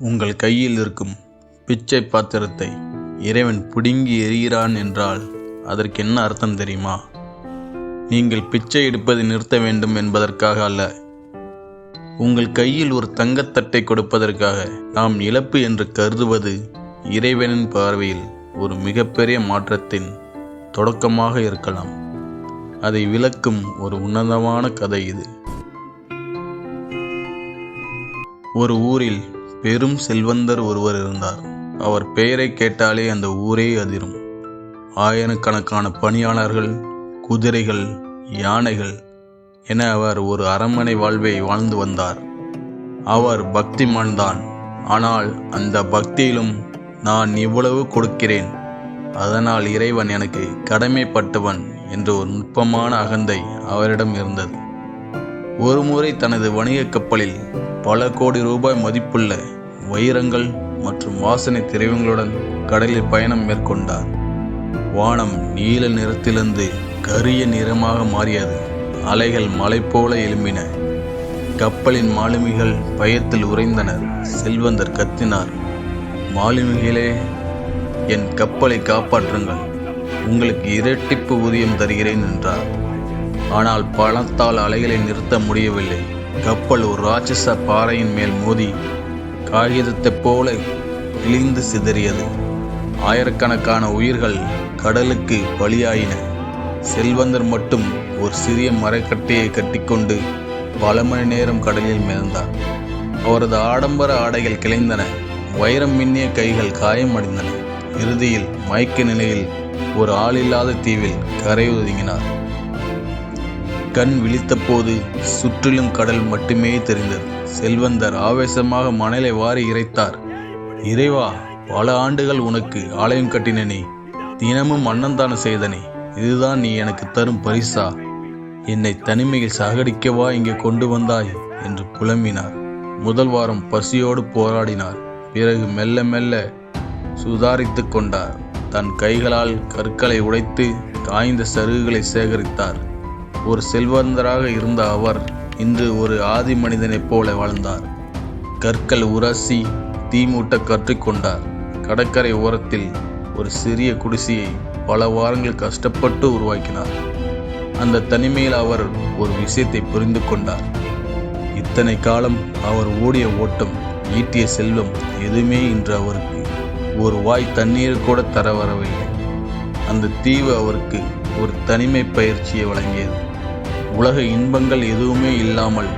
உங்கள் கையில் இருக்கும் பிச்சை பாத்திரத்தை இறைவன் பிடுங்கி எறிகிறான் என்றால் அதற்கு என்ன அர்த்தம் தெரியுமா? நீங்கள் பிச்சை எடுப்பதை நிறுத்த வேண்டும் என்பதற்காக அல்ல. உங்கள் கையில் ஒரு தங்கத்தட்டை கொடுப்பதற்காக நாம் இழப்பு என்று கருதுவது இறைவனின் பார்வையில் ஒரு மிகப்பெரிய மாற்றத்தின் தொடக்கமாக இருக்கலாம். அதை விளக்கும் ஒரு உன்னதமான கதை இது. ஒரு ஊரில் பெரும் செல்வந்தர் ஒருவர் இருந்தார். அவர் பெயரை கேட்டாலே அந்த ஊரே அதிரும். ஆயிரக்கணக்கான பணியாளர்கள் குதிரைகள் யானைகள் என அவர் ஒரு அரண்மனை வாழ்வை வாழ்ந்து வந்தார். அவர் பக்திமான் தான் ஆனால் அந்த பக்தியிலும் நான் இவ்வளவு கொடுக்கிறேன். அதனால் இறைவன் எனக்கு கடமைப்பட்டவன் என்ற ஒரு நுட்பமான அகந்தை அவரிடம் இருந்தது. ஒருமுறை தனது வணிக கப்பலில் பல கோடி ரூபாய் மதிப்புள்ள வைரங்கள் மற்றும் வாசனை திரவியங்களுடன் கடலில் பயணம் மேற்கொண்டார். வானம் நீல நிறத்திலிருந்து கரிய நிறமாக மாறியது. அலைகள் மலை போல எழும்பின. கப்பலின் மாலுமிகள் பயத்தில் உறைந்தனர். செல்வந்தர் கத்தினார். மாலுமிகளே என் கப்பலை காப்பாற்றுங்கள். உங்களுக்கு இரட்டிப்பு ஊதியம் தருகிறேன் என்றார். ஆனால் பணத்தால் அலைகளை நிறுத்த முடியவில்லை. கப்பல் ஒரு ராட்சச பாறையின் மேல் மோதி காகிதத்தைப் போல இழிந்து சிதறியது. ஆயிரக்கணக்கான உயிர்கள் கடலுக்கு பலியாயின. செல்வந்தர் மட்டும் ஒரு சிறிய மரக்கட்டையை கட்டிக்கொண்டு பல மணி நேரம் கடலில் மிதந்தார். அவரது ஆடம்பர ஆடைகள் கிளைந்தன. வைரம் மின்னிய கைகள் காயமடைந்தன இறுதியில் மயக்க நிலையில் ஒரு ஆளில்லாத தீவில் கரை ஒதுங்கினார். கண் விழித்தபோது சுற்றிலும் கடல் மட்டுமே தெரிந்தது. செல்வந்தர் ஆவேசமாக மணலை வாரி இறைத்தார். இறைவா பல ஆண்டுகள் உனக்கு ஆலயம் கட்டினனே தினமும் அன்னந்தான செய்தனே இதுதான் நீ எனக்கு தரும் பரிசா. என்னை தனிமையில் சாகடிக்கவா இங்கே கொண்டு வந்தாய் என்று புலம்பினார். முதல் வாரம் பசியோடு போராடினார். பிறகு மெல்ல மெல்ல சுதாரித்து கொண்டார். தன் கைகளால் கற்களை உடைத்து காய்ந்த சருகுகளை சேகரித்தார். ஒரு செல்வந்தராக இருந்த அவர் இன்று ஒரு ஆதி மனிதனைப் போல வாழ்ந்தார். கற்கள் உரசி தீமூட்ட கற்றுக்கொண்டார் கடற்கரை ஓரத்தில் ஒரு சிறிய குடிசையை பல வாரங்கள் கஷ்டப்பட்டு உருவாக்கினார். அந்த தனிமையில் அவர் ஒரு விஷயத்தை புரிந்து கொண்டார். இத்தனை காலம் அவர் ஓடிய ஓட்டம் ஈட்டிய செல்வம் எதுவுமே இன்று அவருக்கு ஒரு வாய் தண்ணீர் கூட தர வரவில்லை. அந்த தீவு அவருக்கு ஒரு தனிமை பயிற்சியை வழங்கியது. உலக இன்பங்கள் எதுவுமே இல்லாமல்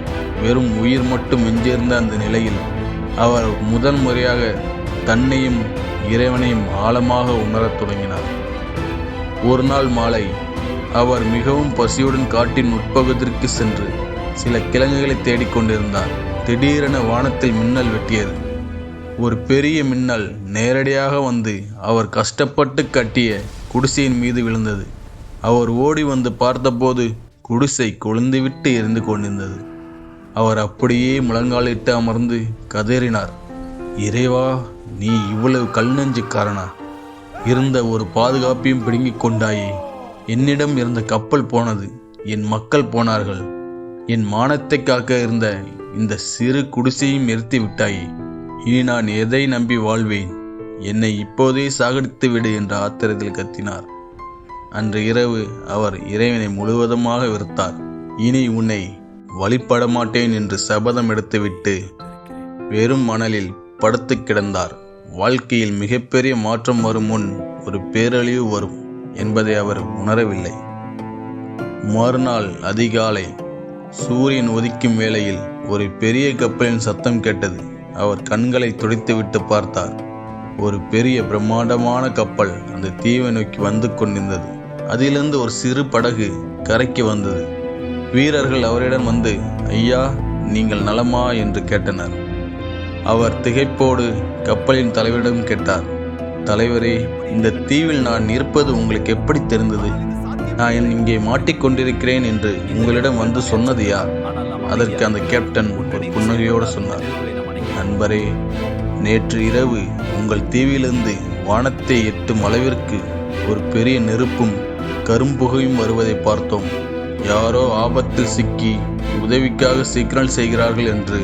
வெறும் உயிர் மட்டும் மிஞ்சிருந்த அந்த நிலையில் அவர் முதன் முறையாக தன்னையும் இறைவனையும் ஆழமாக உணரத் தொடங்கினார். ஒரு நாள் மாலை அவர் மிகவும் பசியுடன் காட்டின் உட்பகுதிற்கு சென்று சில கிழங்குகளை தேடிக்கொண்டிருந்தார் திடீரென வானத்தில் மின்னல் வெட்டியது. ஒரு பெரிய மின்னல் நேரடியாக வந்து அவர் கஷ்டப்பட்டு கட்டிய குடிசையின் மீது விழுந்தது. அவர் ஓடி வந்து பார்த்தபோது குடிசை கொழுந்துவிட்டு எரிந்து கொண்டிருந்தது. அவர் அப்படியே முழங்காலிட்டு அமர்ந்து கதறினார். இறைவா நீ இவ்வளவு கல் நெஞ்சுக்காரனா இருந்த ஒரு பாதுகாப்பையும் பிடுங்கிக் கொண்டாயே. என்னிடம் இருந்த கப்பல் போனது என் மக்கள் போனார்கள். என் மானத்தை காக்க இருந்த இந்த சிறு குடிசையும் நிறுத்தி விட்டாயே. இனி நான் எதை நம்பி வாழ்வேன்? என்னை இப்போதே சாகடித்து விடு என்ற ஆத்திரத்தில் கத்தினார். அன்று இரவு அவர் இறைவனை முழுவதுமாக வெறுத்தார். இனி உன்னை வழிபட மாட்டேன் என்று சபதம் எடுத்துவிட்டு வெறும் மணலில் படுத்து கிடந்தார். வாழ்க்கையில் மிகப்பெரிய மாற்றம் வரும் முன் ஒரு பேரழிவு வரும் என்பதை அவர் உணரவில்லை. மறுநாள் அதிகாலை சூரியன் உதிக்கும் வேளையில் ஒரு பெரிய கப்பலின் சத்தம் கேட்டது. அவர் கண்களை துடைத்துவிட்டு பார்த்தார். ஒரு பெரிய பிரம்மாண்டமான கப்பல் அந்த தீவை நோக்கி வந்து கொண்டிருந்தது. அதிலிருந்து ஒரு சிறு படகு கரைக்கு வந்தது. வீரர்கள் அவரிடம் வந்து ஐயா நீங்கள் நலமா? என்று கேட்டனர். அவர் திகைப்போடு கப்பலின் தலைவரிடம் கேட்டார் தலைவரே இந்த தீவில் நான் இருப்பது உங்களுக்கு எப்படி தெரிந்தது? நான் இங்கே மாட்டிக்கொண்டிருக்கிறேன் என்று உங்களிடம் வந்து சொன்னது யார்? அதற்கு அந்த கேப்டன் ஒரு புன்னகையோடு சொன்னார் நண்பரே நேற்று இரவு உங்கள் தீவிலிருந்து வானத்தை எட்டும் அளவிற்கு ஒரு பெரிய நெருப்பும் கரும்புகையும் வருவதை பார்த்தோம். யாரோ ஆபத்தில் சிக்கி உதவிக்காக சிக்னல் செய்கிறார்கள் என்று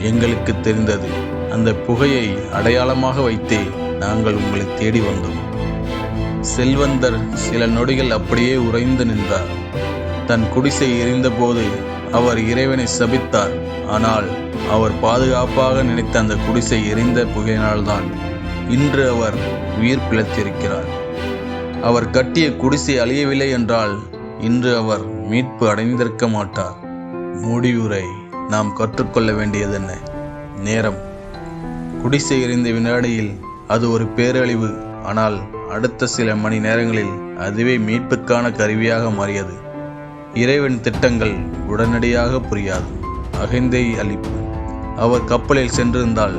எங்களுக்கு தெரிந்தது. அந்த புகையை அடையாளமாக வைத்தே நாங்கள் உங்களை தேடி வந்தோம். செல்வந்தர் சில நொடிகள் அப்படியே உறைந்து நின்றார். தன் குடிசை எரிந்தபோது அவர் இறைவனை சபித்தார். ஆனால் அவர் பாதுகாப்பாக நினைத்த அந்த குடிசை எரிந்த புகையினால்தான் இன்று அவர் உயிர் பிழைத்திருக்கிறார். அவர் கட்டிய குடிசை அழியவில்லை என்றால் இன்று அவர் மீட்பு அடைந்திருக்க மாட்டார். முடிவுரை நாம் கற்றுக்கொள்ள வேண்டியதென்ன? நேரம். குடிசை எறிந்த வினாடியில் அது ஒரு பேரழிவு ஆனால் அடுத்த சில மணி நேரங்களில் அதுவே மீட்புக்கான கருவியாக மாறியது. இறைவன் திட்டங்கள் உடனடியாக புரியாது அகைந்தை அளிப்பு. அவர் கப்பலில் சென்றிருந்தால்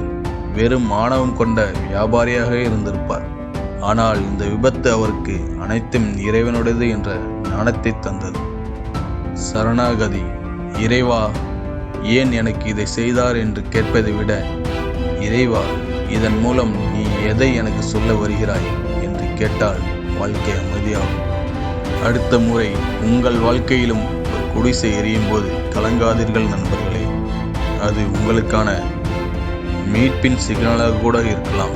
வெறும் மாணவம் கொண்ட வியாபாரியாக இருந்திருப்பார். ஆனால் இந்த விபத்து அவருக்கு அனைத்தும் இறைவனுடையது என்ற ஞானத்தை தந்தது. சரணாகதி இறைவா ஏன் எனக்கு இதை செய்தார் என்று கேட்பதை விட இறைவா இதன் மூலம் நீ எதை எனக்கு சொல்ல வருகிறாய் என்று கேட்டால் வாழ்க்கை அமைதியாகும். அடுத்த முறை உங்கள் வாழ்க்கையிலும் ஒரு குடிசை எரியும் போது கலங்காதீர்கள் நண்பர்களே. அது உங்களுக்கான மீட்பின் சிக்னலாக கூட இருக்கலாம்.